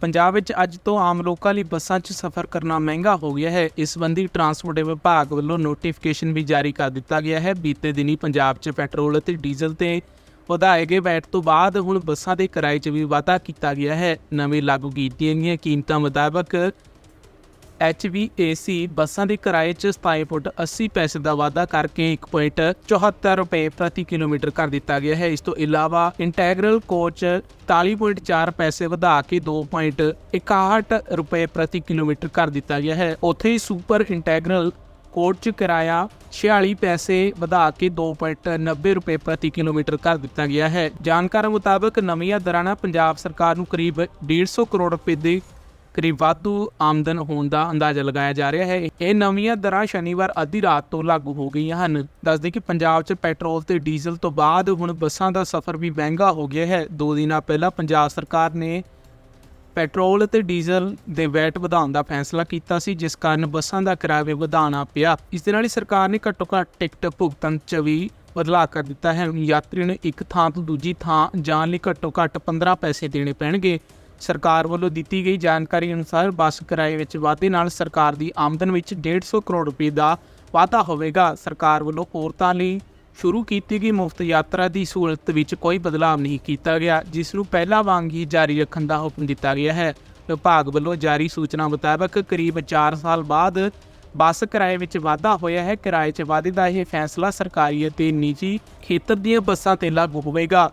ਪੰਜਾਬ ਵਿੱਚ ਅੱਜ ਤੋਂ ਆਮ ਲੋਕਾਂ ਲਈ ਬੱਸਾਂ 'ਚ ਸਫ਼ਰ ਕਰਨਾ ਮਹਿੰਗਾ ਹੋ ਗਿਆ ਹੈ। ਇਸ ਸੰਬੰਧੀ ਟਰਾਂਸਪੋਰਟ ਵਿਭਾਗ ਵੱਲੋਂ ਨੋਟੀਫਿਕੇਸ਼ਨ ਵੀ ਜਾਰੀ ਕਰ ਦਿੱਤਾ ਗਿਆ ਹੈ। ਬੀਤੇ ਦਿਨੀ ਪੰਜਾਬ 'ਚ ਪੈਟਰੋਲ ਅਤੇ ਡੀਜ਼ਲ ਤੇ ਵਧਾਏ ਗਏ ਵੈਟ ਤੋਂ ਬਾਅਦ ਹੁਣ ਬੱਸਾਂ ਦੇ ਕਿਰਾਏ 'ਚ ਵੀ ਵਾਧਾ ਕੀਤਾ ਗਿਆ ਹੈ। ਨਵੇਂ ਲਾਗੂ ਕੀਤੀਆਂ ਗਈਆਂ ਕੀਮਤਾਂ ਮੁਤਾਬਕ HVAC ਬੱਸਾਂ ਦੇ ਕਿਰਾਏ 'ਚ 27 ਫੁੱਟ 80 ਪੈਸੇ ਦਾ ਵਾਧਾ ਕਰਕੇ 1.74 ਰੁਪਏ ਪ੍ਰਤੀ ਕਿਲੋਮੀਟਰ ਕਰ ਦਿੱਤਾ ਗਿਆ ਹੈ। ਇਸ ਤੋਂ ਇਲਾਵਾ ਇੰਟੈਗਰਲ ਕੋਚ 40.4 ਪੈਸੇ ਵਧਾ ਕੇ 2.61 ਰੁਪਏ ਪ੍ਰਤੀ ਕਿਲੋਮੀਟਰ ਕਰ ਦਿੱਤਾ ਗਿਆ ਹੈ। ਉੱਥੇ ਹੀ ਸੁਪਰ ਇੰਟੈਗਰਲ ਕੋਚ 'ਚ ਕਿਰਾਇਆ 46 ਪੈਸੇ ਵਧਾ ਕੇ 2.90 ਰੁਪਏ ਪ੍ਰਤੀ ਕਿਲੋਮੀਟਰ ਕਰ ਦਿੱਤਾ ਗਿਆ ਹੈ। ਜਾਣਕਾਰਾਂ ਮੁਤਾਬਕ ਨਵੀਆਂ ਦਰਾਂ ਨਾਲ ਪੰਜਾਬ ਸਰਕਾਰ ਨੂੰ ਕਰੀਬ 150 ਕਰੋੜ ਰੁਪਏ ਦੇ ਕਰੀਬ ਵਾਧੂ ਆਮਦਨ ਹੋਣ ਦਾ ਅੰਦਾਜ਼ਾ ਲਗਾਇਆ ਜਾ ਰਿਹਾ ਹੈ। ਇਹ ਨਵੀਆਂ ਦਰਾਂ ਸ਼ਨੀਵਾਰ ਅੱਧੀ ਰਾਤ ਤੋਂ ਲਾਗੂ ਹੋ ਗਈਆਂ ਹਨ। ਦੱਸਦੇ ਕਿ ਪੰਜਾਬ 'ਚ ਪੈਟਰੋਲ ਤੇ ਡੀਜ਼ਲ ਤੋਂ ਬਾਅਦ ਹੁਣ ਬੱਸਾਂ ਦਾ ਸਫ਼ਰ ਵੀ ਮਹਿੰਗਾ ਹੋ ਗਿਆ ਹੈ। ਦੋ ਦਿਨਾਂ ਪਹਿਲਾਂ ਪੰਜਾਬ ਸਰਕਾਰ ਨੇ ਪੈਟਰੋਲ ਅਤੇ ਡੀਜ਼ਲ ਦੇ ਵੈਟ ਵਧਾਉਣ ਦਾ ਫੈਸਲਾ ਕੀਤਾ ਸੀ, ਜਿਸ ਕਾਰਨ ਬੱਸਾਂ ਦਾ ਕਿਰਾਇਆ ਵਧਾਉਣਾ ਪਿਆ। ਇਸ ਦੇ ਨਾਲ ਹੀ ਸਰਕਾਰ ਨੇ ਘੱਟੋ ਘੱਟ ਟਿਕਟ ਭੁਗਤਣ 'ਚ ਵੀ ਬਦਲਾਅ ਕਰ ਦਿੱਤਾ ਹੈ। ਯਾਤਰੀ ਨੂੰ ਇੱਕ ਥਾਂ ਤੋਂ ਦੂਜੀ ਥਾਂ ਜਾਣ ਲਈ ਘੱਟੋ ਘੱਟ 15 ਪੈਸੇ ਦੇਣੇ ਪੈਣਗੇ। ਸਰਕਾਰ ਵੱਲੋਂ ਦਿੱਤੀ ਗਈ ਜਾਣਕਾਰੀ ਅਨੁਸਾਰ ਬੱਸ ਕਿਰਾਏ ਵਿੱਚ ਵਾਧੇ ਨਾਲ ਸਰਕਾਰ ਦੀ ਆਮਦਨ ਵਿੱਚ 150 ਕਰੋੜ ਰੁਪਏ ਦਾ ਵਾਧਾ ਹੋਵੇਗਾ। ਸਰਕਾਰ ਵੱਲੋਂ ਔਰਤਾਂ ਲਈ ਸ਼ੁਰੂ ਕੀਤੀ ਗਈ ਮੁਫਤ ਯਾਤਰਾ ਦੀ ਸਹੂਲਤ ਵਿੱਚ ਕੋਈ ਬਦਲਾਅ ਨਹੀਂ ਕੀਤਾ ਗਿਆ, ਜਿਸ ਨੂੰ ਪਹਿਲਾਂ ਵਾਂਗ ਹੀ ਜਾਰੀ ਰੱਖਣ ਦਾ ਹੁਕਮ ਦਿੱਤਾ ਗਿਆ ਹੈ। ਵਿਭਾਗ ਵੱਲੋਂ ਜਾਰੀ ਸੂਚਨਾ ਮੁਤਾਬਕ ਕਰੀਬ 4 ਸਾਲ ਬਾਅਦ ਬੱਸ ਕਿਰਾਏ ਵਿੱਚ ਵਾਧਾ ਹੋਇਆ ਹੈ। ਕਿਰਾਏ 'ਚ ਵਾਧੇ ਦਾ ਇਹ ਫੈਸਲਾ ਸਰਕਾਰੀ ਅਤੇ ਨਿੱਜੀ ਖੇਤਰ ਦੀਆਂ ਬੱਸਾਂ ਤੇ ਲਾਗੂ ਹੋਵੇਗਾ।